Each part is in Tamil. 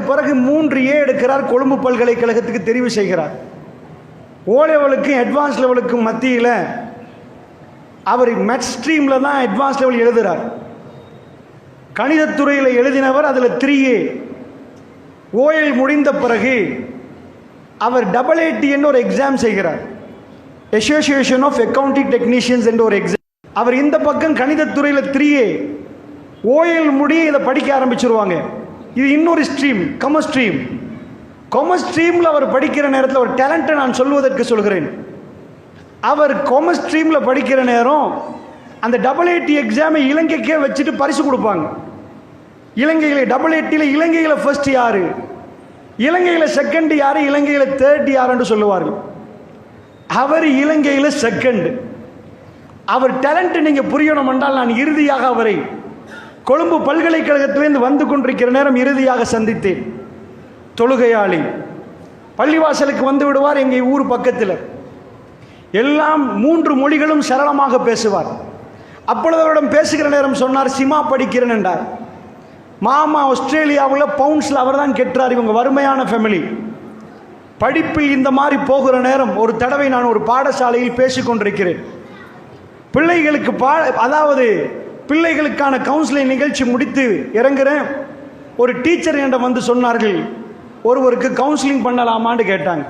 பிறகு மூன்று ஏ எடுக்கிறார் கொழும்பு பல்கலைக்கழகத்துக்கு தெரிவு செய்கிறார். ஓ லெவலுக்கும் அட்வான்ஸ் லெவலுக்கும் மத்தியில் அவர் மெட் ஸ்ட்ரீமில் தான் அட்வான்ஸ் லெவல் எழுதுகிறார் கணிதத்துறையில் எழுதினவர் அதில் த்ரீ ஏ ஓஎல் முடிந்த பிறகு அவர் டபுள் ஏடின்னு ஒரு எக்ஸாம் செய்கிறார். அசோசியேஷன் ஆஃப் அக்கௌண்டிங் டெக்னீஷியன்ஸ் என்ற ஒரு எக்ஸாம் அவர் இந்த பக்கம் கணிதத்துறையில் த்ரீ ஏ ஓஎல் முடிய இதை படிக்க ஆரம்பிச்சிருவாங்க. இது இன்னொரு ஸ்ட்ரீம் கமர்ஸ் ஸ்ட்ரீம் காமர்ஸ் ஸ்ட்ரீமில் அவர் படிக்கிற நேரத்தில் ஒரு டேலண்ட்டை நான் சொல்வதற்கு சொல்கிறேன். அவர் காமர்ஸ் ஸ்ட்ரீமில் படிக்கிற நேரம் அந்த டபுள் எயிட்டி எக்ஸாமை இலங்கைக்கே வச்சுட்டு பரிசு கொடுப்பாங்க. இலங்கையில் டபுள் எயிட்டியில் இலங்கையில் ஃபர்ஸ்ட் யார்? இலங்கையில் செகண்ட் யார்? இலங்கையில் தேர்ட் யாருன்னு சொல்லுவார்கள். அவர் இலங்கையில் செகண்ட் அவர் டேலண்ட்டு நீங்கள் புரியணும் என்றால் நான் இறுதியாக அவரை கொழும்பு பல்கலைக்கழகத்திலிருந்து வந்து கொண்டிருக்கிற நேரம் இறுதியாக சந்தித்தேன். தொழுகையாளி. பள்ளிவாசலுக்கு வந்து விடுவார் எங்கள் ஊர் பக்கத்தில். எல்லாம் மூன்று மொழிகளும் சரளமாக பேசுவார். அப்பொழுது அவரிடம் பேசுகிற நேரம் சொன்னார் சிமா படிக்கிறேன் என்றார். மாமா ஆஸ்திரேலியாவில் பவுன்ஸில் அவர் தான் கெட்டார் இவங்க வறுமையான ஃபேமிலி படிப்பில் இந்த மாதிரி போகிற நேரம் ஒரு தடவை நான் ஒரு பாடசாலையில் பேசிக்கொண்டிருக்கிறேன். பிள்ளைகளுக்கு பா அதாவது பிள்ளைகளுக்கான கவுன்சிலிங் நிகழ்ச்சி முடித்து இறங்குறேன். ஒரு டீச்சர் என்னிடம் வந்து சொன்னார்கள் ஒருவருக்கு கவுன்சிலிங் பண்ணலாமான்னு கேட்டாங்க.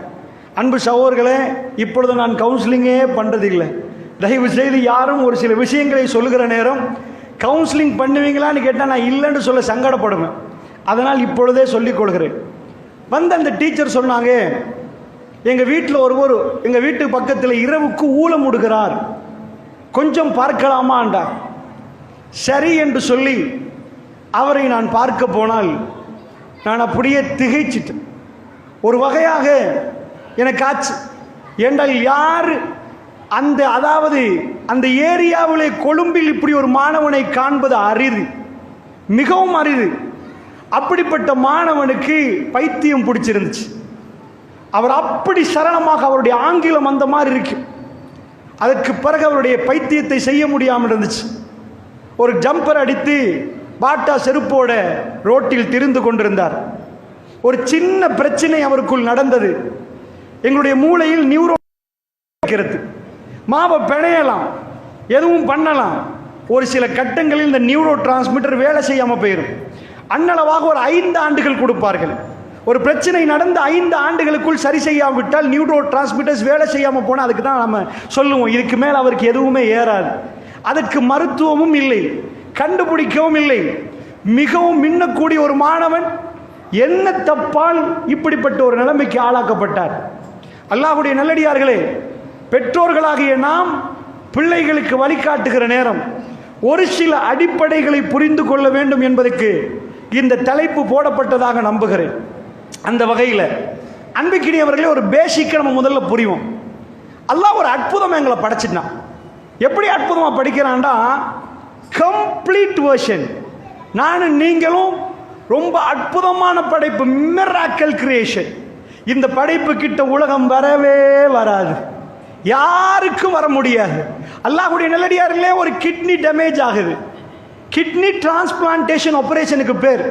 அன்பு சகோதர்களே இப்பொழுது நான் கவுன்சிலிங்கே பண்ணுறதில்லை தயவு செய்து யாரும் ஒரு சில விஷயங்களை சொல்லுகிற நேரம் கவுன்சிலிங் பண்ணுவீங்களான்னு கேட்டால் நான் இல்லைன்னு சொல்ல சங்கடப்படுவேன். அதனால் இப்பொழுதே சொல்லிக் கொள்கிறேன். வந்து அந்த டீச்சர் சொன்னாங்க எங்கள் வீட்டில் ஒருவர் எங்கள் வீட்டு பக்கத்தில் இரவுக்கு ஊலம் முடுகிறார். கொஞ்சம் பார்க்கலாமாண்டா சரி என்று சொல்லி அவரை நான் பார்க்க போனால் நான் அப்படியே திகைச்சிட்டேன். ஒரு வகையாக எனக்கு ஆச்சு. என்றால் யார் அந்த அதாவது அந்த ஏரியாவிலே கொழும்பில் இப்படி ஒரு மாணவனை காண்பது அரிது. மிகவும் அரிது. அப்படிப்பட்ட மாணவனுக்கு பைத்தியம் பிடிச்சிருந்துச்சு. அவர் அப்படி சரளமாக அவருடைய ஆங்கிலம் அந்த மாதிரி இருக்கு. அதற்கு பிறகு அவருடைய பைத்தியத்தை செய்ய முடியாமல் இருந்துச்சு. ஒரு ஜம்பர் அடித்து பாட்டா செருப்போட ரோட்டில் திரிந்து கொண்டிருந்தார். ஒரு சின்ன பிரச்சனை அவருக்குள் நடந்தது. எங்களுடைய மூளையில் நியூரோ இருக்கிறது. மாவை பிணையலாம். எதுவும் பண்ணலாம். ஒரு சில கட்டங்களில் இந்த நியூரோ டிரான்ஸ்மிட்டர் வேலை செய்யாமல் போயிடும் அன்னளவாக ஒரு ஐந்து ஆண்டுகள் கொடுப்பார்கள். ஒரு பிரச்சனை நடந்து ஐந்து ஆண்டுகளுக்குள் சரி செய்யாவிட்டால் நியூரோ டிரான்ஸ்மிட்டர்ஸ் வேலை செய்யாமல் போனால் அதுக்கு தான் நம்ம சொல்லுவோம். இதுக்கு மேல் அவருக்கு எதுவுமே ஏறாது. அதற்கு மருத்துவமும் இல்லை கண்டுபிடிக்கவும் இல்லை. மிகவும் மின்னக்கூடிய ஒரு மாணவன் என்ன தப்பால் இப்படிப்பட்ட ஒரு நிலைமைக்கு ஆளாக்கப்பட்டார்? அல்லாஹுடைய நல்லடியார்களே பெற்றோர்களாகிய நாம் பிள்ளைகளுக்கு வழிகாட்டுகிற நேரம் ஒரு சில அடிப்படைகளை புரிந்து கொள்ள வேண்டும் என்பதற்கு இந்த தலைப்பு போடப்பட்டதாக நம்புகிறேன். அந்த வகையில் அன்புக்கினியவர்களே ஒரு பேசிக்கை நம்ம முதல்ல புரியும் அல்லாஹ் ஒரு அற்புதம் எங்களை படைச்சிட்டான். எப்படி அற்புதமாக படிக்கிறான்டா? கம்ப்ளீட் வேர்ஷன் நானும் நீங்களும் ரொம்ப அற்புதமான படைப்பு மிராக்கல் கிரியேஷன் இந்த படைப்பு கிட்ட உலகம் வரவே வராது. யாருக்கும் வர முடியாது. அல்லாஹுடைய நல்லடியார்களே ஒரு கிட்னி டேமேஜ் ஆகுது. கிட்னி டிரான்ஸ்பிளான்டேஷன் ஆப்ரேஷனுக்கு பேர்.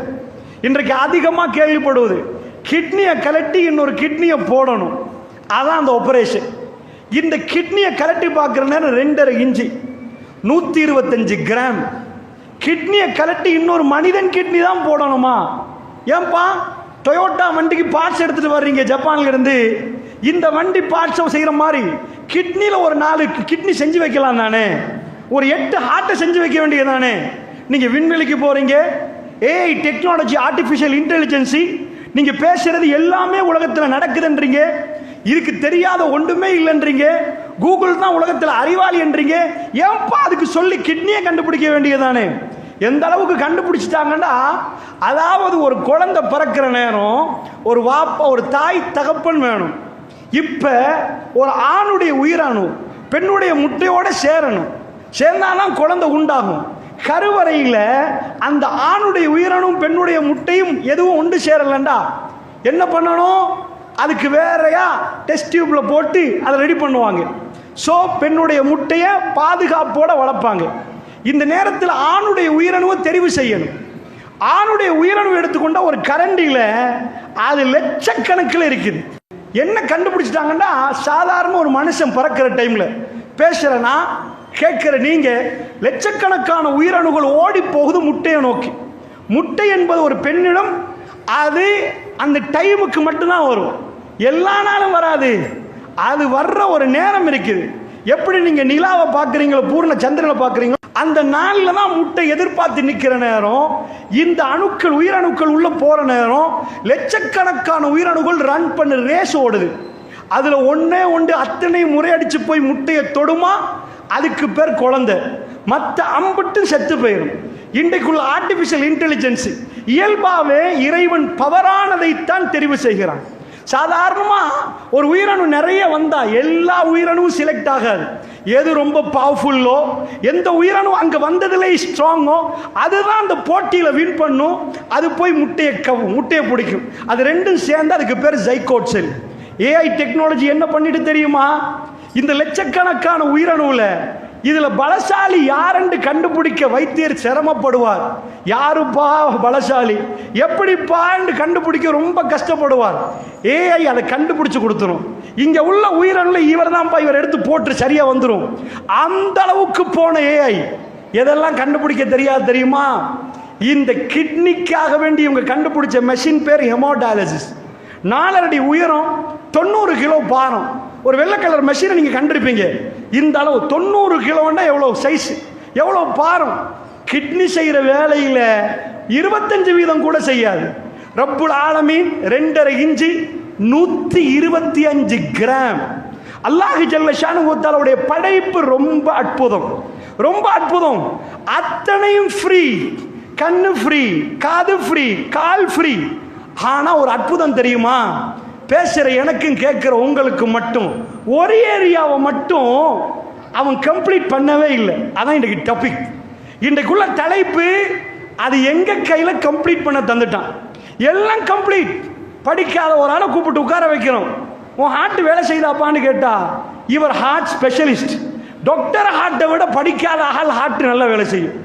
இன்றைக்கு அதிகமாக கேள்விப்படுவது கிட்னியை கலட்டி இன்னொரு கிட்னியை போடணும். அதான் அந்த ஆப்ரேஷன் இந்த கிட்னியை கலட்டி பார்க்குற நேரம் ரெண்டரை இன்ச்சு. நூற்றி இருபத்தஞ்சு கிராம். கிட்னியை கலட்டி இன்னொரு மனிதன் கிட்னி தான் போடணுமா? ஏன்பா? டொயோட்டா வண்டிக்கு பார்ட்ஸ் எடுத்துகிட்டு வர்றீங்க ஜப்பான்ல இருந்து இந்த வண்டி பார்ட்ஸை செய்கிற மாதிரி கிட்னியில் ஒரு நாலு கிட்னி செஞ்சு வைக்கலாம் தானே ஒரு எட்டு ஹார்ட்டை செஞ்சு வைக்க வேண்டியது தானே நீங்கள் விண்வெளிக்கு போகிறீங்க ஏஐ டெக்னாலஜி ஆர்டிஃபிஷியல் இன்டெலிஜென்சி நீங்கள் பேசுகிறது எல்லாமே உலகத்தில் நடக்குதுன்றீங்க. இதுக்கு தெரியாத ஒன்றுமே இல்லைன்றீங்க. கூகுள் தான் உலகத்தில் அறிவாளி என்றீங்க. ஏன்பா அதுக்கு சொல்லி கிட்னியை கண்டுபிடிக்க வேண்டியதானே எந்த அளவுக்கு கண்டுபிடிச்சிட்டாங்கன்னா அதாவது ஒரு குழந்தை பிறக்கிற நேரம் ஒரு வாப்பா ஒரு தாய் தகப்பன் வேணும். இப்போ ஒரு ஆணுடைய உயிரணு பெண்ணுடைய முட்டையோட சேரணும். சேர்ந்தாலும் குழந்தை உண்டாகும். கருவறையில் அந்த ஆணுடைய உயிரணும் பெண்ணுடைய முட்டையும் எதுவும் ஒன்று சேரலண்டா? என்ன பண்ணணும்? அதுக்கு வேறையா டெஸ்ட் டியூப்பில் போட்டு அதை ரெடி பண்ணுவாங்க. ஸோ பெண்ணுடைய முட்டையை பாதுகாப்போட வளர்ப்பாங்க. இந்த நேரத்தில் ஆணுடைய உயிரணுவை தெரிவு செய்யணும். ஆணுடைய உயிரணு எடுத்துக்கொண்ட ஒரு கரண்டியில் அது லட்சக்கணக்கில் இருக்குது. என்ன கண்டுபிடிச்சிட்டாங்கன்னா சாதாரண ஒரு மனுஷன் பிறக்கிற டைமில் பேசுகிறேன்னா கேட்குற நீங்கள் லட்சக்கணக்கான உயிரணுகள் ஓடி போகுது முட்டையை நோக்கி. முட்டை என்பது ஒரு பெண்ணிடம் அது அந்த டைமுக்கு மட்டும்தான் வரும். எல்லா நாளும் வராது. அது வர்ற ஒரு நேரம் இருக்குது. எப்படி நீங்க நிலாவை பார்க்குறீங்களோ பூர்ண சந்திரனை பார்க்குறீங்களோ அந்த நாளில் தான் முட்டை எதிர்பார்த்து நிற்கிற நேரம். இந்த அணுக்கள் உயிரணுக்கள் உள்ள போகிற நேரம். லட்சக்கணக்கான உயிரணுகள் ரன் பண்ண ரேஸ் ஓடுது. அதில் ஒன்றே ஒன்று அத்தனை முறையடிச்சு போய் முட்டையை தொடுமா? அதுக்கு பேர் குழந்தை. மற்ற அம்பிட்டு செத்து போயிடும் இன்றைக்குள்ள ஆர்டிஃபிஷியல் இன்டெலிஜென்ஸு இயல்பாவே இறைவன் பவரானதைத்தான் தெரிவு செய்கிறான். சாதாரணமா ஒரு உயிரணு நிறைய வந்தா எல்லா உயிரணுவும் செலக்ட் ஆகாது. எது ரொம்ப பவர்ஃபுல்லோ எந்த உயிரணு அங்க வந்ததுல ஸ்ட்ராங்கோ அதுதான் அந்த போட்டியில வின் பண்ணும். அது போய் முட்டையை கவும் முட்டையை பிடிக்கும். அது ரெண்டும் சேர்ந்து அதுக்கு பேர் ஜைகோட் செல் ஏஐ டெக்னாலஜி என்ன பண்ணிட்டு தெரியுமா? இந்த லட்சக்கணக்கான உயிரணுவில் இதுல பலசாலி யாரென்று கண்டுபிடிக்க வைத்தியர் சிரமப்படுவார்? யாருப்பா பலசாலி? எப்படிப்பான்னு கண்டுபிடிக்க ரொம்ப கஷ்டப்படுவார். ஏஐ அதை கண்டுபிடிச்சு கொடுத்துரும். இங்க உள்ள உயிரணுல இவர் தான்ப்பா இவர் எடுத்து போட்டு சரியா வந்துடும் அந்த அளவுக்கு போன ஏஐ எதெல்லாம் கண்டுபிடிக்க தெரியாது தெரியுமா? இந்த கிட்னிக்காக வேண்டி இவங்க கண்டுபிடிச்ச மெஷின் பேர் ஹெமோடாலசிஸ் நாலரடி உயரம் தொண்ணூறு கிலோ பாரம். ஒரு வெள்ளை கலர் மெஷினை நீங்கள் கண்டிருப்பீங்க. இந்த அளவு தொண்ணூறு கிலோன்னா எவ்வளோ சைஸ் எவ்வளோ பாரம்? கிட்னி செய்கிற வேலையில் இருபத்தஞ்சு வீதம் கூட செய்யாது. ரப்புல் ஆலமீன் ரெண்டரை இன்ச்சு நூற்றி இருபத்தி அஞ்சு கிராம். அல்லாஹு ஜல்ல ஷானுடைய படைப்பு ரொம்ப அற்புதம். ரொம்ப அற்புதம். அத்தனையும் ஃப்ரீ கண்ணு ஃப்ரீ காது ஃப்ரீ கால் ஃப்ரீ ஆனால் ஒரு அற்புதம் தெரியுமா? பேசுகிற எனக்கும் கேட்குற உங்களுக்கு மட்டும். ஒரு ஏரியாவை மட்டும் அவன் கம்ப்ளீட் பண்ணவே இல்லை. அதான் இன்றைக்கு டாபிக் இன்றைக்குள்ள தலைப்பு அது எங்கள் கையில் கம்ப்ளீட் பண்ண தந்துட்டான். எல்லாம் கம்ப்ளீட் படிக்காத ஒரு ஆளை கூப்பிட்டு உட்கார வைக்கிறோம் உன் ஹார்ட் வேலை செய்தாப்பான்னு கேட்டா இவர் ஹார்ட் ஸ்பெஷலிஸ்ட் டாக்டர் ஹார்ட்டை விட படிக்காத ஆள் ஹார்ட் நல்லா வேலை செய்யும்.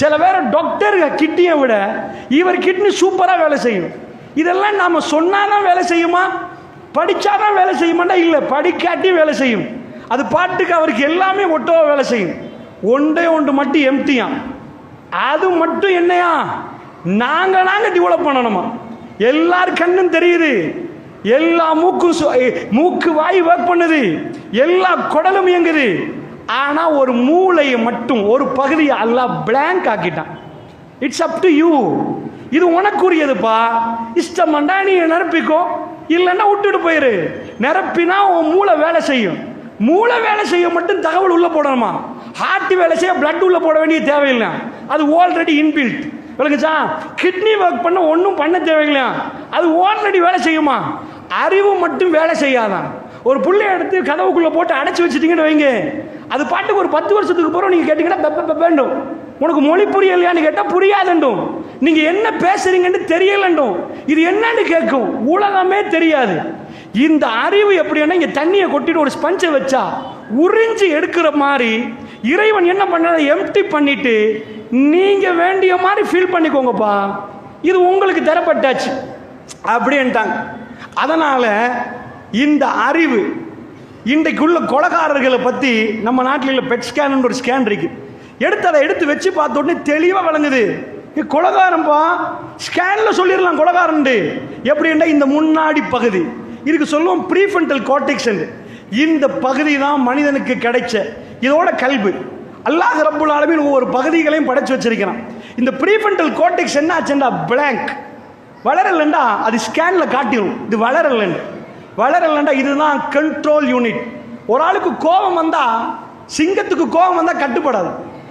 சில பேர் டாக்டர் கிட்னியை விட இவர் கிட்னி சூப்பராக வேலை செய்யும். இதெல்லாம் நாம் சொன்னாதான் வேலை செய்யுமா? படிச்சாதான் வேலை செய்யுமாண்டா? இல்லை படிக்காட்டி வேலை செய்யும். அது பாட்டுக்கு அவருக்கு எல்லாமே ஒட்டவா வேலை செய்யும். ஒன்றே ஒன்று மட்டும் எம்டியா அது மட்டும் என்னையா? நாங்கள் நாங்க டெவலப் பண்ணணுமா? எல்லார் கண்ணும் தெரியுது. எல்லா மூக்கும் சு- மூக்கு வாய் ஒர்க் பண்ணுது. எல்லா குடலும் இயங்குது. ஆனால் ஒரு மூளையை மட்டும் ஒரு பகுதியை எல்லாம் பிளாங்க் ஆக்கிட்டான். இட்ஸ் அப் டு யூ இது உனக்குரியதுப்பா. இஷ்டமாண்டா நீ நிரப்பிக்கோ. இல்லைன்னா விட்டுட்டு போயிரு. நிரப்பினா உன் மூளை வேலை செய்யும். மூளை வேலை செய்ய மட்டும் தகவல் உள்ளே போடணுமா? ஹார்ட் வேலை செய்ய பிளட் உள்ளே போட வேண்டிய தேவையில்லை அது ஆல்ரெடி இன்பில்ட் விளங்குச்சா கிட்னி ஒர்க் பண்ண ஒன்றும் பண்ண தேவையில்லையா? அது ஆல்ரெடி வேலை செய்யுமா? அறிவு மட்டும் வேலை செய்யாதான் ஒரு பிள்ளைய எடுத்து கதவுக்குள்ளே போட்டு அடைச்சி வச்சிட்டீங்கன்னு வைங்க. அது பாட்டுக்கு ஒரு பத்து வருஷத்துக்கு பிறகு நீங்கள் கேட்டிங்கன்னா பெப்ப உனக்கு மொழி புரியலையான்னு கேட்டால் புரியாதுண்டும் நீங்கள் என்ன பேசுறீங்கன்னு தெரியலண்டும் இது என்னன்னு கேட்கும். உலகமே தெரியாது. இந்த அறிவு எப்படின்னா இங்கே தண்ணியை கொட்டிட்டு ஒரு ஸ்பஞ்சை வச்சா உறிஞ்சி எடுக்கிற மாதிரி இறைவன் என்ன பண்ண எம்டி பண்ணிட்டு நீங்கள் வேண்டிய மாதிரி ஃபீல் பண்ணிக்கோங்கப்பா. இது உங்களுக்கு தரப்பட்டாச்சு. அப்படின்ட்டாங்க. அதனால் இந்த அறிவு இன்றைக்குள்ள கொலகாரர்களை பற்றி நம்ம நாட்டில் பெட் ஸ்கேன் ஒரு ஸ்கேன் இருக்குது எடுத்து அதை எடுத்து வச்சு பார்த்த உடனே தெளிவாக விளங்குது. கொலகாரம்பா ஸ்கேனில் சொல்லிடலாம் கொலகாரன்ட்டு. எப்படின்னா இந்த முன்னாடி பகுதி. இதுக்கு சொல்லுவோம் ப்ரீஃபென்டல் கோட்டிக்ஸ் இந்த பகுதி தான் மனிதனுக்கு கிடைச்ச இதோட கல்வி அல்லாஹ் ரப்புல் ஆலமின் ஒவ்வொரு பகுதிகளையும் படைச்சு வச்சிருக்கிறான். இந்த ப்ரீஃபென்டல் கோட்டிக்ஸ் என்ன ஆச்சுண்டா பிளாங்க் வளரலண்டா அது ஸ்கேனில் காட்டிடும் இது வளரலன்னு. வளரலண்டா இதுதான் கண்ட்ரோல் யூனிட் ஒரு ஆளுக்கு கோபம் வந்தால் சிங்கத்துக்கு கோபம் வந்தால் கட்டுப்படாது.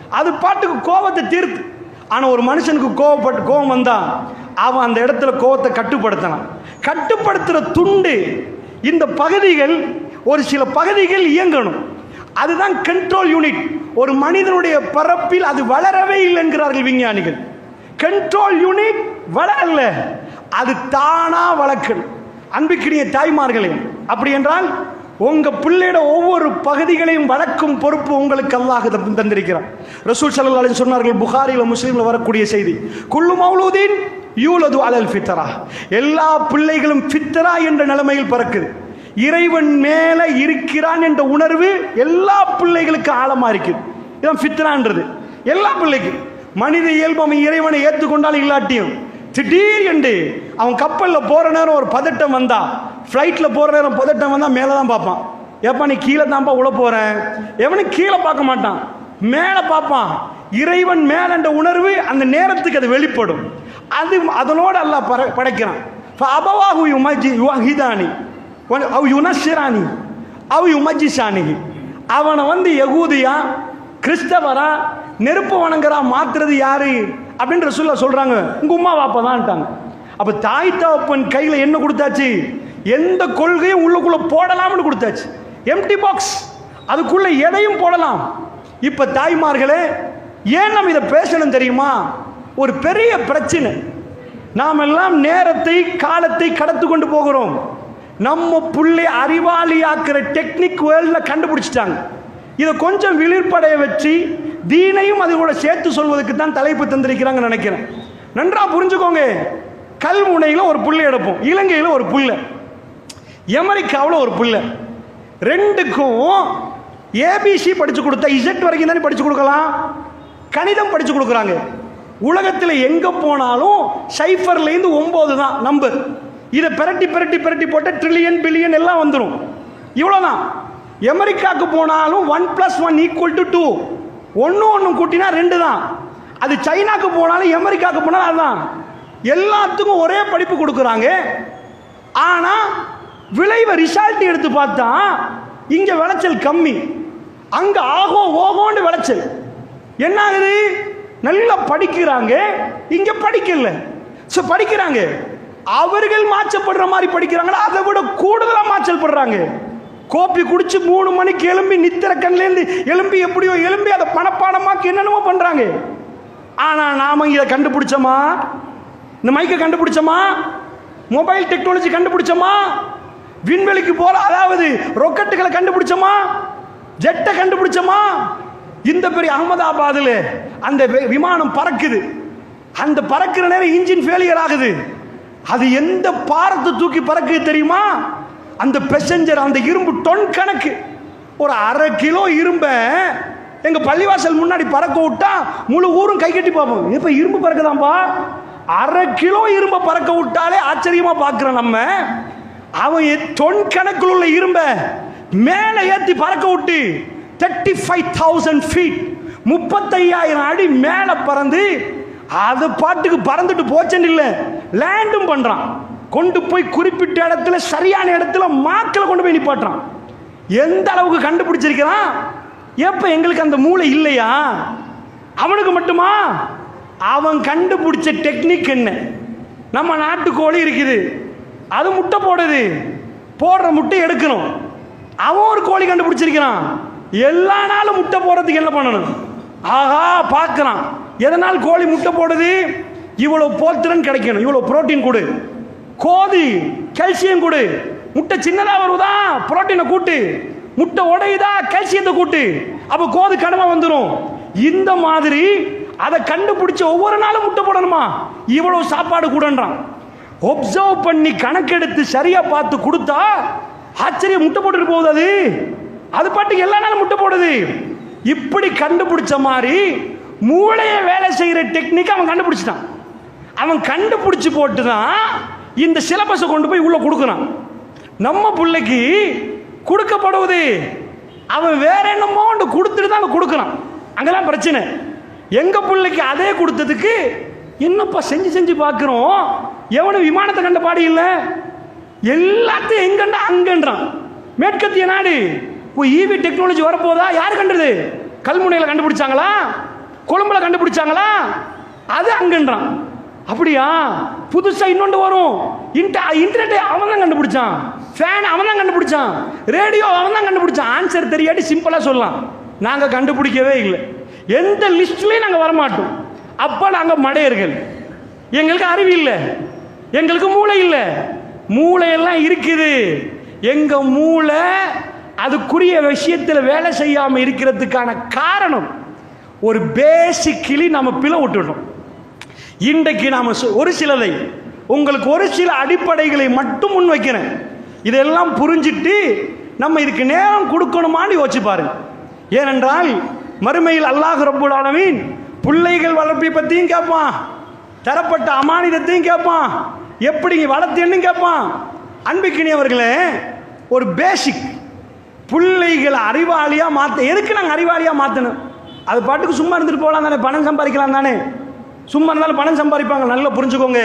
அது பாட்டுக்கு கோபத்தை தீர்த்து. ஆனால் ஒரு மனுஷனுக்கு கோவப்பட்டு கோபம் வந்தால் அவன் அந்த இடத்துல கோபத்தை கட்டுப்படுத்தலாம். கட்டுப்படுத்துகிற துண்டு இந்த பகுதிகள் ஒரு சில பகுதிகள் இயங்கணும். அதுதான் கண்ட்ரோல் யூனிட் ஒரு மனிதனுடைய பரப்பில் அது வளரவே இல்லை என்கிறார்கள் விஞ்ஞானிகள். கண்ட்ரோல் யூனிட் வளரல. அது தானா வளர்க்கணும். அன்புக்கினிய தாய்மார்களே அப்படி என்றால் உங்க பிள்ளையோட ஒவ்வொரு பகுதிகளையும் வளர்க்கும் பொறுப்பு உங்களுக்கு அல்லாஹ் தந்திருக்கிறான். ரசூல் ஸல்லல்லாஹு சொன்னார்கள் புகாரியில் முஸ்லீம்ல வரக்கூடிய செய்தி குல்லு மௌலூதீன் யூலது அலல் ஃபித்தரா எல்லா பிள்ளைகளும் ஃபித்தரா என்ற நிலைமையில் பிறக்குது. இறைவன் மேல இருக்கிறான் என்ற உணர்வு எல்லா பிள்ளைகளுக்கும் ஆழமா இருக்குது. இதான் ஃபித்ரான்றது. எல்லா பிள்ளைக்கும். மனித இயல்பு அவன் இறைவனை ஏற்றுக்கொண்டாலும் இல்லாட்டியும் திடீர் என்று அவன் கப்பலில் போகிற நேரம் ஒரு பதட்டம் வந்தா ஃப்ளைட்டில் போகிற நேரம் பதட்டம் வந்தால் மேலே தான் பார்ப்பான். ஏப்பா நீ கீழே தான்ப்பா உள்ள போகிறேன் எவனும் கீழே பார்க்க மாட்டான். மேலே பார்ப்பான். இறைவன் மேலன்ற உணர்வு அந்த நேரத்துக்கு அது வெளிப்படும். அது அதனோடு அல்ல பற படைக்கிறான். அபவாகு யுமஜி யுஹிதானி. அவ் யுனஷிரானி. அவ் யுமஜிஷானி அவனை வந்து யகூதியா கிறிஸ்தவரா நெருப்பு வணங்குறா மாத்துறது யாரு? அப்படின்ற சொல்ல சொல்றாங்க. உங்க உமா வாப்பா தான்ட்டாங்க அப்ப தாய் தகப்பன் கையில என்ன கொடுத்தாச்சு? எந்த கொள்கையும் உள்ளுக்குள்ள போடலாம்னு கொடுத்தாச்சு. எம்டி பாக்ஸ் அதுக்குள்ள எதையும் போடலாம். இப்ப தாய்மார்களே ஏன் நம்ம இதை பேசணும் தெரியுமா? ஒரு பெரிய பிரச்சனை. நாம் எல்லாம் நேரத்தை காலத்தை கடத்து கொண்டு போகிறோம். நம்ம புள்ளை அறிவாளியாக்குற டெக்னிக் வேர்ல்டில் கண்டுபிடிச்சிட்டாங்க. இதை கொஞ்சம் விழிப்படைய வச்சு தீனையும் அது கூட சேர்த்து சொல்வதற்கு தான் தலைப்பு தந்திருக்கிறாங்க நினைக்கிறேன். நன்றா புரிஞ்சுக்கோங்க. கல்முனையில் ஒரு புள்ளை எடுப்போம். இலங்கையில் ஒரு புள்ளை. அமெரிக்காவில் ஒரு பிள்ளை. ரெண்டுக்கும் ஏபிசி படிச்சு கொடுத்தா இசட் வரைக்கும் தானே படிச்சு கொடுக்கலாம்? கணிதம் படிச்சு கொடுக்குறாங்க. உலகத்தில் எங்கே போனாலும் சைஃபர்லேருந்து ஒம்பது தான் நம்பர் இதை பிரட்டி பிரட்டி பிரட்டி போட்ட ட்ரில்லியன் பில்லியன் எல்லாம் வந்துடும் இவ்வளோதான் அமெரிக்காவுக்கு போனாலும் one plus one equal to two ஒன்று ஒன்று கூட்டினா ரெண்டு தான். அது சைனாக்கு போனாலும் அமெரிக்காவுக்கு போனாலும் அதுதான் எல்லாத்துக்கும் ஒரே படிப்பு கொடுக்குறாங்க. ஆனால் விளைவை ரிசல்ட் எடுத்து பார்த்தா இங்கே விளைச்சல் கம்மி. அங்கே ஆகோ ஓகோன்னு விளைச்சல். என்ன ஆகுது நல்லா படிக்கிறாங்க. இங்கே படிக்கல. ஸோ படிக்கிறாங்க. அவர்கள் மாச்சப்படுற மாதிரி படிக்கிறாங்களா? அதை விட கூடுதலாக மாச்சல் படுறாங்க கோப்பி குடிச்சு மூணு மணிக்கு எலும்பி நித்திர கண்லேருந்து எலும்பி எப்படியோ எலும்பி அதை பணப்பாடமாக்கி என்னென்னமோ பண்ணுறாங்க ஆனால் நாம இதை கண்டுபிடிச்சோமா? இந்த மைக்கை கண்டுபிடிச்சோமா? Mobile technology கண்டுபிடிச்சோமா? விண்வெளிக்கு போல அதாவது ரொக்கெட்டுகளை கண்டுபிடிச்சோமா? ஜெட்டை கண்டுபிடிச்சோமா? இந்த பெரிய அகமதாபாத்தில் அந்த வி- விமானம் பறக்குது. அந்த பறக்கிற நேரம் இன்ஜின் ஃபெயிலியர் ஆகுது. அது எந்த பாரத்தை தூக்கி பறக்குது தெரியுமா? அந்த பெசஞ்சர் அந்த இரும்பு டொன் கணக்கு. ஒரு அரை கிலோ இரும்பை எங்க பள்ளிவாசல் முன்னாடி பறக்க விட்டா முழு ஊரும் கை கட்டி பார்ப்போம். இப்ப இரும்பு பறக்குதாம்பா? அரை கிலோ இரும்பை பறக்க விட்டாலே ஆச்சரியமா பார்க்குறோம் நம்ம. அவன் தொன் கணக்கில் உள்ள இரும்பை மேலே ஏத்தி பறக்க விட்டு தேர்ட்டி ஃபைவ் தௌசண்ட் ஃபீட் முப்பத்தையாயிரம் அடி மேலே பறந்து அது பாட்டுக்கு பறந்துட்டு போச்சேன்னு இல்லை லேண்டும் பண்றான். கொண்டு போய் குறிப்பிட்ட இடத்துல சரியான இடத்துல மாக்களை கொண்டு போய் நிப்பாட்டுறான். எந்த அளவுக்கு கண்டுபிடிச்சிருக்கிறான்? எப்ப எங்களுக்கு அந்த மூளை இல்லையா? அவனுக்கு மட்டுமா? அவன் கண்டுபிடிச்ச டெக்னிக் என்ன? நம்ம நாட்டுக்கோழி இருக்குது. அது முட்டை போடுது. போடுற முட்டை எடுக்கணும். அவன் ஒரு கோழி கண்டுபிடிச்சிருக்கிறான். எல்லா நாளும் முட்டை போடுறதுக்கு என்ன பண்ணணும்? ஆஹா பார்க்கலாம் எதனால் கோழி முட்டை போடுது? இவ்வளோ போத்திரன் கிடைக்கணும். இவ்வளோ புரோட்டீன் கொடு. கோதி கால்சியம் கொடு. முட்டை சின்னதாக வருவதா புரோட்டீனை கூட்டு. முட்டை உடையுதா? கால்சியத்தை கூட்டு. அப்போ கோது கடமை வந்துடும் இந்த மாதிரி அதை கண்டுபிடிச்ச ஒவ்வொரு நாளும் முட்டை போடணுமா? இவ்வளோ சாப்பாடு கூடன்றான். ஒப்சர்வ் பண்ணி கணக்கெடுத்து சரியா பார்த்து கொடுத்தா ஆச்சரியம் முட்டை போட்டுட்டு போகுது அது. அது பாட்டுக்கு எல்லா நாளும் முட்டை போடுது. இப்படி கண்டுபிடிச்ச மாதிரி மூளையை வேலை செய்யற டெக்னிக் அவன் கண்டுபிடிச்சிட்டான். அவன் கண்டுபிடிச்சு போட்டு தான் இந்த சிலபஸை கொண்டு போய் உள்ள கொடுக்குறான். நம்ம பிள்ளைக்கு கொடுக்கப்படுவது அவன் வேற என்னமோ ஒன்று கொடுத்துட்டு தான் அவன் கொடுக்குறான். அங்கெல்லாம் பிரச்சனை. எங்க பிள்ளைக்கு அதே கொடுத்ததுக்கு என்னப்பா செஞ்சு செஞ்சு பார்க்குறோம்? எவனும் விமானத்தை கண்ட பாடி இல்லை? எல்லாத்தையும் எங்கண்டா அங்கன்றான். மேற்கத்திய நாடு இப்போ ஈவி டெக்னாலஜி வரப்போதா? யார் கண்டது? கல்முனையில் கண்டுபிடிச்சாங்களா? கொழும்புல கண்டுபிடிச்சாங்களா? அது அங்கன்றான். அப்படியா? புதுசா இன்னொன்று வரும். இன்ட இன்டர்நெட் அவன் தான் கண்டுபிடிச்சான். ஃபேன் அவன் தான் கண்டுபிடிச்சான். ரேடியோ அவன் தான் கண்டுபிடிச்சான். ஆன்சர் தெரியாட்டி சிம்பிளாக சொல்லலாம். நாங்கள் கண்டுபிடிக்கவே இல்லை. எந்த லிஸ்ட்லேயும் நாங்கள் வரமாட்டோம். அப்போ நாங்கள் மடையர்கள். எங்களுக்கு அறிவு இல்லை. எங்களுக்கு மூளை இல்லை. மூளையெல்லாம் இருக்குது. எங்கள் மூளை அதுக்குரிய விஷயத்தில் வேலை செய்யாமல் இருக்கிறதுக்கான காரணம் ஒரு பேசிக்கலி நம்ம பிழை விட்டுடணும். இன்றைக்கு நாம் ஒரு சிலதை உங்களுக்கு ஒரு சில அடிப்படைகளை மட்டும் முன் வைக்கிறேன். இதெல்லாம் புரிஞ்சிட்டு நம்ம இதுக்கு நேரம் கொடுக்கணுமான்னு யோசிச்சு பாருங்க. ஏனென்றால் மறுமையில் அல்லாஹ் ரப்புல் ஆலமீன் பிள்ளைகள் வளர்ப்பை பற்றியும் கேட்பான் தரப்பட்ட அமானிதத்தையும் கேட்பான் எப்படி வளர்த்தேன்னு கேட்பான் அன்பிக்கினி அவர்களே ஒரு பேசிக் பிள்ளைகளை அறிவாளியாக மாற்ற எதுக்கு நாங்கள் அறிவாளியாக மாற்றணும் அது பாட்டுக்கு சும்மா இருந்துட்டு போகலாம் தானே பணம் சம்பாதிக்கலாம் தானே. சும்மா இருந்தாலும் பணம் சம்பாதிப்பாங்க நல்லா புரிஞ்சுக்கோங்க.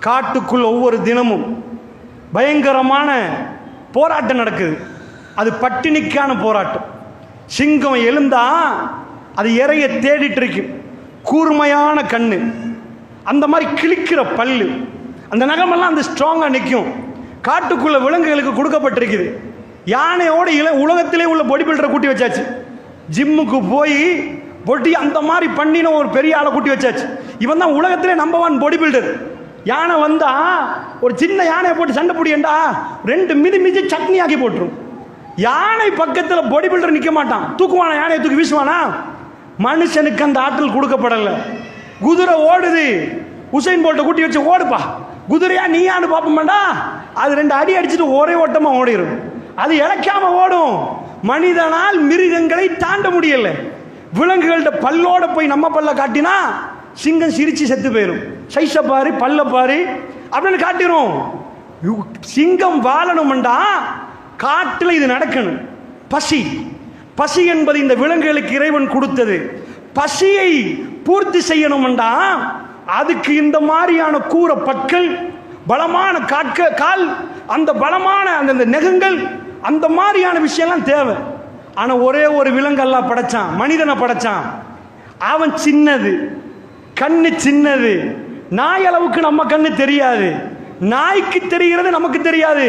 காட்டுக்குள் ஒவ்வொரு தினமும் பயங்கரமான போராட்டம் நடக்குது. அது பட்டினிக்கான போராட்டம். சிங்கம் எழுந்தா அது இறைய தேடிட்டு இருக்கு. கூர்மையான கண்ணு. அந்த மாதிரி கிழிக்கிற பல்லு. அந்த நகமெல்லாம் அந்த ஸ்ட்ராங்காக நிற்கும் காட்டுக்குள்ள விலங்குகளுக்கு கொடுக்கப்பட்டிருக்குது. யானையோட இள உலகத்திலே உள்ள பொடி பில்டரை கூட்டி வச்சாச்சு. ஜிம்முக்கு போய் பொட்டி அந்த மாதிரி பண்ணின ஒரு பெரிய ஆளை கூட்டி வச்சாச்சு. இவன் தான் உலகத்திலே நம்பர் ஒன் பொடி பில்டர் யானை வந்தா ஒரு சின்ன யானையை போட்டு சண்டை பிடிக்கண்டா ரெண்டு மிதி மிதி சட்னி ஆக்கி போட்டுரும். யானை பக்கத்தில் பொடி பில்டர் நிற்க மாட்டான். தூக்குவானா யானையை தூக்கி வீசுவானா? மனுஷனுக்கு அந்த ஆற்றல் கொடுக்கப்படலை. குதிரை ஓடுது. உசைன் போல்ட்டை கூட்டி வச்சு ஓடுப்பா. குதிரையா நீயான்னு பார்ப்போம்டா அது ரெண்டு அடி அடிச்சுட்டு ஒரே ஓட்டமா ஓடிடும் அது இழைக்காம ஓடும். மனிதனால் மிருகங்களை தாண்ட முடியல. விலங்குகள்கிட்ட பல்லோட போய் நம்ம பல்ல காட்டினா சிங்கம் சிரிச்சு செத்து போயிடும் சைஸை பாரு பல்ல பாரு அப்படின்னு காட்டிடும் சிங்கம் வாழணும்டா காட்டில் இது நடக்கணும். பசி. பசி என்பது இந்த விலங்குகளுக்கு இறைவன் கொடுத்தது. பசியை பூர்த்தி செய்யணும்டா. அதுக்கு இந்த மாதிரியான கூற பற்கள் பலமான காட்க கால் அந்த பலமான அந்த நெகங்கள் அந்த மாதிரியான விஷயம்லாம் தேவை. ஆனால் ஒரே ஒரு விலங்கெல்லாம் படைச்சான் மனிதனை படைச்சான். அவன் சின்னது கண்ணு சின்னது. நாய் அளவுக்கு நம்ம கண்ணு தெரியாது. நாய்க்கு தெரிகிறது நமக்கு தெரியாது.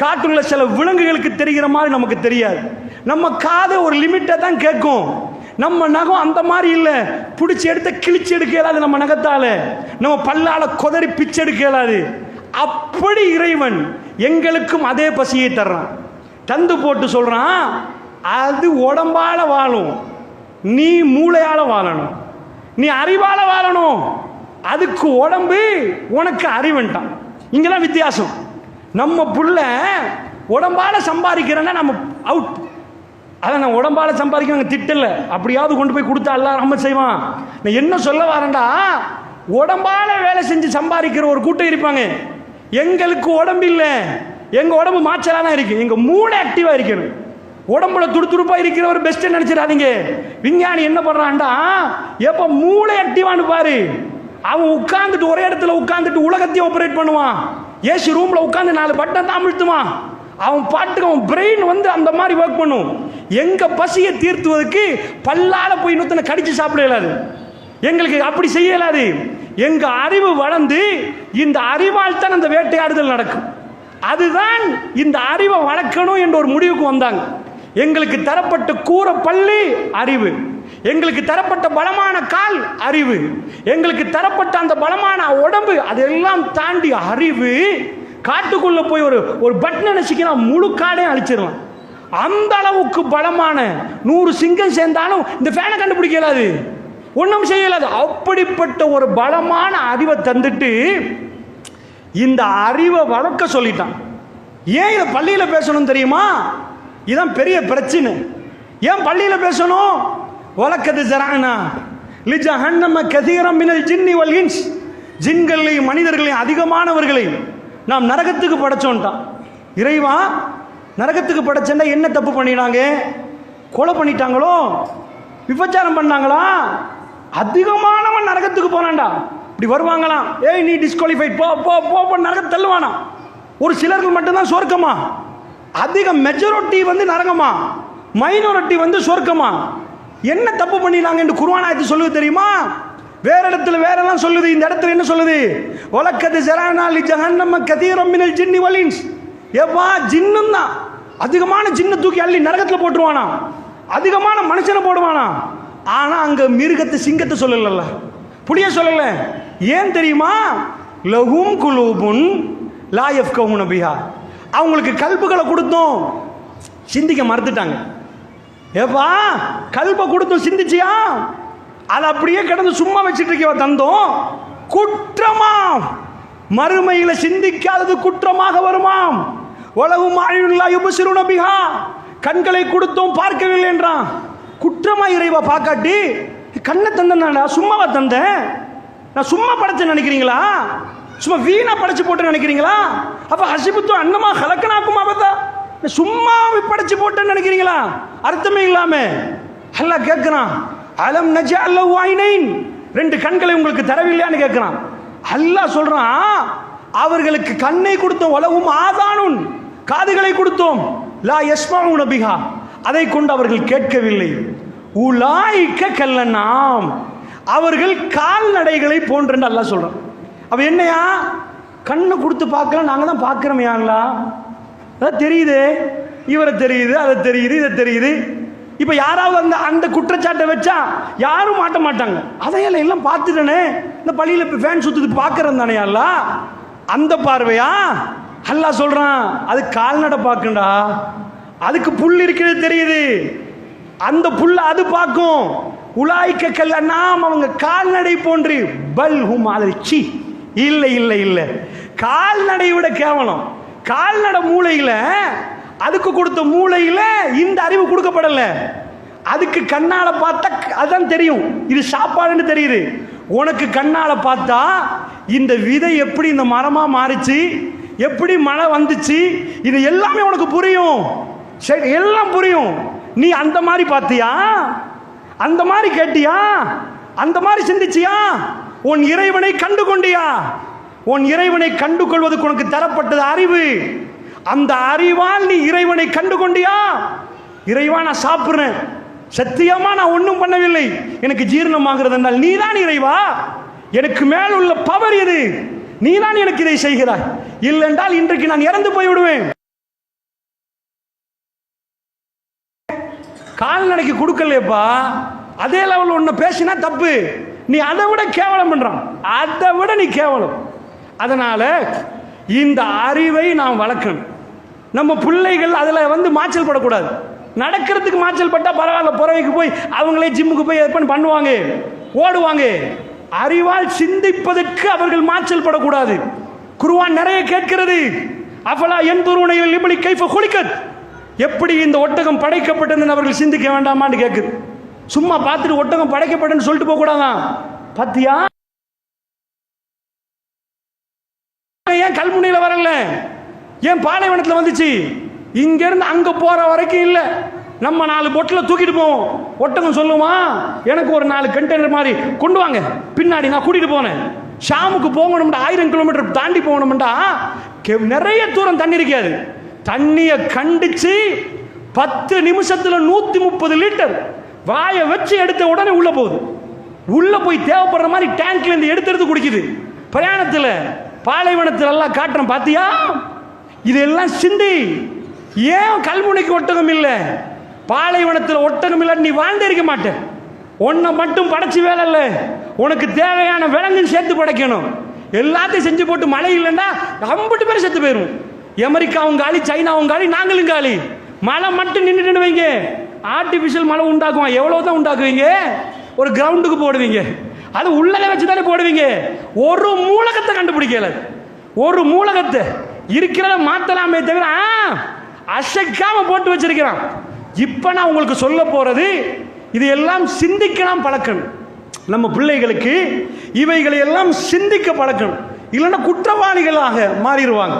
காட்டுள்ள சில விலங்குகளுக்கு தெரிகிற மாதிரி நமக்கு தெரியாது. நம்ம காதை ஒரு லிமிட்டை தான் கேட்கும். நம்ம நகம் அந்த மாதிரி இல்லை. பிடிச்சி எடுத்து கிழிச்சு எடுக்க இயலாது நம்ம நகத்தால. நம்ம பல்லால கொதறி பிச்சு எடுக்க இயலாது. அப்படி இறைவன் எங்களுக்கும் அதே பசியை தர்றான். தந்து போட்டு சொல்றான் அது உடம்பால வாழும். நீ மூளையால வாழணும். நீ அறிவால வாழணும். அதுக்கு உடம்பு உனக்கு அறிவன்ட்டான். இங்கெல்லாம் வித்தியாசம். நம்ம புள்ள உடம்பால சம்பாதிக்கிறேன்னா நம்ம அவுட் அதை நான் உடம்பால் சம்பாதிக்க திட்டல. அப்படியாவது கொண்டு போய் கொடுத்தா எல்லாம் ரொம்ப செய்வான். நான் என்ன சொல்ல வரேன்டா? உடம்பால வேலை செஞ்சு சம்பாதிக்கிற ஒரு கூட்டம் இருப்பாங்க. எங்களுக்கு உடம்பு இல்லை. எங்கள் உடம்பு மாச்சலா தான் இருக்குது எங்கள் மூளை ஆக்டிவாக இருக்கணும். உடம்புல துடுதுடுப்பா இருக்கிறவர் பெஸ்ட்டு நினச்சிடாதீங்க. விஞ்ஞானி என்ன பண்ணுறான்டா எப்போ மூளை ஆக்டிவான்னு பாரு. அவன் உட்காந்துட்டு ஒரே இடத்துல உட்காந்துட்டு உலகத்தையும் ஆப்ரேட் பண்ணுவான். ஏசி ரூமில் உட்காந்து நாலு பட்டன் தான் அமிழ்த்துவான். அவன் பாட்டுக்கு அவன் பிரெயின் வந்து அந்த மாதிரி ஒர்க் பண்ணும். எங்க பசியை தீர்த்துவதற்கு பல்லால போய் நூத்தனை கடிச்சு சாப்பிட இயலாது. எங்களுக்கு அப்படி செய்ய இயலாது. எங்க அறிவு வளர்ந்து இந்த அறிவால் தான் அந்த வேட்டையாடுதல் நடக்கும். அதுதான் இந்த அறிவை வளர்க்கணும் என்ற ஒரு முடிவுக்கு வந்தாங்க. எங்களுக்கு தரப்பட்ட கூற பள்ளி அறிவு. எங்களுக்கு தரப்பட்ட பலமான கால் அறிவு. எங்களுக்கு தரப்பட்ட அந்த பலமான உடம்பு அதெல்லாம் தாண்டி அறிவு. காட்டுக்குள்ள போய் ஒரு ஒரு பட்டன் நினைச்சிக்கினா முழு காடையும் அழிச்சிருவான். அந்த அளவுக்கு பலமான நூறு சிங்கம் சேர்ந்தாலும் இந்த ஃபேனை கண்டுபிடிக்க இயலாது. ஒன்றும் செய்யலாது அப்படிப்பட்ட ஒரு பலமான அறிவை தந்துட்டு இந்த அறிவை வளர்க்க சொல்லிட்டான். ஏன் இதை பள்ளியில் பேசணும் தெரியுமா? இதான் பெரிய பிரச்சனை. ஏன் பள்ளியில் பேசணும்? வழக்கது ஜரானா லிஜஹன்னம கதீரம் மினல் ஜின்னி வல்கின்ஸ் இன்ஸ். ஜின்களையும் மனிதர்களையும் அதிகமானவர்களையும் நாம் நரகத்துக்கு படைச்சோன்ட்டான். இறைவா நரகத்துக்கு படைச்சேன்னா என்ன தப்பு பண்ணினாங்க? கொலை பண்ணிட்டாங்களோ? விபச்சாரம் பண்ணாங்களா? அதிகமானவன் நரகத்துக்கு போனான்டா. இப்படி வருவாங்களாம். ஏய் நீ டிஸ்குவாலிஃபைட் போ போ போ போ நரகத்தை தள்ளுவானா ஒரு சிலர்கள் மட்டும்தான் சொர்க்கமா? அதிக மெஜாரிட்டி வந்து நரகமா? மைனாரிட்டி வந்து சொர்க்கமா? என்ன தப்பு பண்ணினாங்க என்று குர்ஆனாயத்து சொல்லுது தெரியுமா? வேற இடத்துல வேற எல்லாம் சொல்லுது. இந்த இடத்துல என்ன சொல்லுது? வழக்கது ஜரானாலி ஜஹன்னம கதீரம் மினல் ஜின்னி வலின்ஸ் ஏப்பா ஜின்னும் தான். அதிகமான ஜின்னை தூக்கி அள்ளி நரகத்தில் போட்டுருவானா அதிகமான மனுஷனை போடுவானா ஆனால் அங்கே மிருகத்தை சிங்கத்தை சொல்லலைல்ல. புளிய சொல்லல. ஏன் தெரியுமா? லகும் குலூபுன் லாயஃப் கவுன் பிஹா. அவங்களுக்கு கல்புகளை கொடுத்தோம். சிந்திக்க மறுத்துட்டாங்க. ஏப்பா கல்பை கொடுத்தோம் சிந்திச்சியா? அதை அப்படியே கிடந்து சும்மா வச்சுட்டு இருக்கிய தந்தோம். குற்றமா மறுமையில் சிந்திக்காதது குற்றமாக வருமாம். உலகும் ஆயுள்ளா யுபசிருன பிஹா. கண்களை கொடுத்தோம் பார்க்கவில்லை என்றான். குற்றமா இறைவா பார்க்காட்டி கண்ணை தந்தேன்டா சும்மாவா தந்தேன்? நான் சும்மா படைச்சேன் நினைக்கிறீங்களா? சும்மா வீணா படைச்சு போட்டு நினைக்கிறீங்களா? அப்ப ஹசிபுத்து அன்னமா கலக்கனாக்குமா பார்த்தா? சும்மா படைச்சு போட்டேன்னு நினைக்கிறீங்களா? அர்த்தமே இல்லாம. எல்லாம் கேட்கிறான் அலம் நஜ அல்ல வாயினைன் ரெண்டு கண்களை உங்களுக்கு தரவில்லையான்னு கேட்கிறான் அல்லாஹ் சொல்றான் அவர்களுக்கு கண்ணை கொடுத்த உலவும் ஆதானுன். காதுகளை கொடுத்தோம். லா யஸ்மா நபிகா அதை கொண்டு அவர்கள் கேட்கவில்லை. உலாய்க்க கல்லனாம் அவர்கள் கால்நடைகளை போன்றென்று அல்லா சொல்கிறான் அப்போ என்னையா? கண்ணை கொடுத்து பார்க்கலாம் நாங்கள் தான் பார்க்குறோமையாங்களா அதான் தெரியுது. இவரை தெரியுது அதை தெரியுது இதை தெரியுது. இப்போ யாராவது அந்த அந்த குற்றச்சாட்டை வச்சா யாரும் மாட்ட மாட்டாங்க. அதையெல்லாம் எல்லாம் பார்த்துட்டேனே. இந்த பள்ளியில் இப்போ ஃபேன் சுற்றுது பார்க்குறேன் தானே அல்ல அந்த பார்வையா? அல்லா சொல்கிறான் அது கால்நடை பார்க்கண்டா அதுக்கு புல் இருக்கிறது தெரியுது. அந்த புல்ல அது பார்க்கும். உலாய்க்க கல்ல நாம் அவங்க கால்நடை போன்று பல் ஹும் இல்லை இல்லை இல்லை. கால்நடை விட கேவலம். கால்நடை மூளையில அதுக்கு கொடுத்த மூளையில இந்த அறிவு கொடுக்கப்படல. அதுக்கு கண்ணால பார்த்தா அதான் தெரியும். இது சாப்பாடுன்னு தெரியுது. உனக்கு கண்ணால பார்த்தா இந்த விதை எப்படி இந்த மரமா மாறிச்சு? எப்படி மழை வந்துச்சு? இது எல்லாமே உனக்கு புரியும். சரி எல்லாம் புரியும். நீ அந்த மாதிரி பார்த்தியா? அந்த மாதிரி கேட்டியா? அந்த மாதிரி சிந்திச்சியா? உன் இறைவனை கண்டு கொண்டியா உன் இறைவனை கண்டு கொள்வதற்கு உனக்கு தரப்பட்டது அறிவு. அந்த அறிவால் நீ இறைவனை கண்டு கொண்டியா இறைவா நான் சாப்பிட்றேன். சத்தியமா நான் ஒன்றும் பண்ணவில்லை. எனக்கு ஜீரணமாகிறது என்றால் நீதான் இறைவா? எனக்கு மேல் உள்ள பவர் எது? நீதான் எனக்கு இதை செய்கிறாய். இல்லைன்றால் இன்றைக்கு நான் இறந்து போய் விடுவேன் கால்நடைக்கு கொடுக்கலையப்பா. அதே லெவல் ஒன்று பேசினா தப்பு. நீ அதை விட கேவலம் பண்ணுறான் அதை விட நீ கேவலம். அதனால் இந்த அறிவை நாம் வளர்க்கணும். நம்ம பிள்ளைகள் அதில் வந்து மாச்சல் படக்கூடாது. நடக்கிறதுக்கு மாச்சல் பட்டால் பரவாயில்ல புறவைக்கு போய் அவங்களே ஜிம்முக்கு போய் ஏற்பாடு பண்ணுவாங்க ஓடுவாங்க. அறிவால் சிந்திப்பதற்கு அவர்கள் மாச்சல் படக்கூடாது. குருவான் நிறைய கேட்கிறது. அஃபலா என் துருவனையில் இப்படி கைஃப குளிக்கத் எப்படி இந்த ஒட்டகம் படைக்கப்பட்டதுன்னு அவர்கள் சிந்திக்க வேண்டாமான்னு கேட்குது. சும்மா பார்த்துட்டு ஒட்டகம் படைக்கப்பட்டன்னு சொல்லிட்டு போக கூடாதான் ஏன் கல்முனையில் வரல? ஏன் பாலைவனத்தில் வந்துச்சு? இங்கேருந்து அங்கே போகிற வரைக்கும் இல்லை. நம்ம நாலு பொட்டில் தூக்கிட்டு போவோம் ஒட்டகம் சொல்லுமா? எனக்கு ஒரு நாலு கண்டெய்னர் மாதிரி கொண்டு வாங்க. பின்னாடி நான் கூட்டிகிட்டு போனேன். ஷாமுக்கு போகணும்டா ஆயிரம் கிலோமீட்டர் தாண்டி போகணும்டா. கெ- நிறைய தூரம் தண்ணி இருக்காது தண்ணியை கண்டிச்சு பத்து நிமிஷத்தில் நூற்றி முப்பது லிட்டர் வாயை வச்சு எடுத்த உடனே உள்ளே போகுது. உள்ளே போய் தேவைப்படுற மாதிரி டேங்க்ல இருந்து எடுத்து எடுத்து குடிக்குது. பிரயாணத்தில் பாலைவனத்தில் எல்லாம் காட்டுறேன் பார்த்தியா இதெல்லாம் சிந்தி. ஏன் கல்முனைக்கு ஒட்டகம் இல்லை? பாலைவனத்தில் ஒட்டகம் இல்லை நீ வாழ்ந்தே இருக்க மாட்ட. உன்னை மட்டும் படைச்சி வேலை இல்லை. உனக்கு தேவையான விலங்கு சேர்த்து படைக்கணும். எல்லாத்தையும் செஞ்சு போட்டு மழை இல்லைன்னா ஐம்பது பேர் செத்து போயிடும் அமெரிக்காவும் காலி சைனாவும் காலி நாங்களும் காலி. மழை மட்டும் நின்றுட்டு வைங்க. ஆர்டிஃபிஷியல் மழை உண்டாக்குவான். எவ்வளோ தான் உண்டாக்குவீங்க? ஒரு கிரவுண்டுக்கு போடுவீங்க. அது உள்ளதை வச்சு தானே போடுவீங்க. ஒரு மூலகத்தை கண்டுபிடிக்கல ஒரு மூலகத்தை இருக்கிறத மாத்தலாமே தவிர அசைக்காம போட்டு வச்சிருக்கிறான். இப்போ நான் உங்களுக்கு சொல்ல போறது இது எல்லாம் சிந்திக்கலாம் பழக்கணும். நம்ம பிள்ளைகளுக்கு இவைகளை எல்லாம் சிந்திக்க பழக்கணும். இல்லைன்னா குற்றவாளிகளாக மாறிடுவாங்க.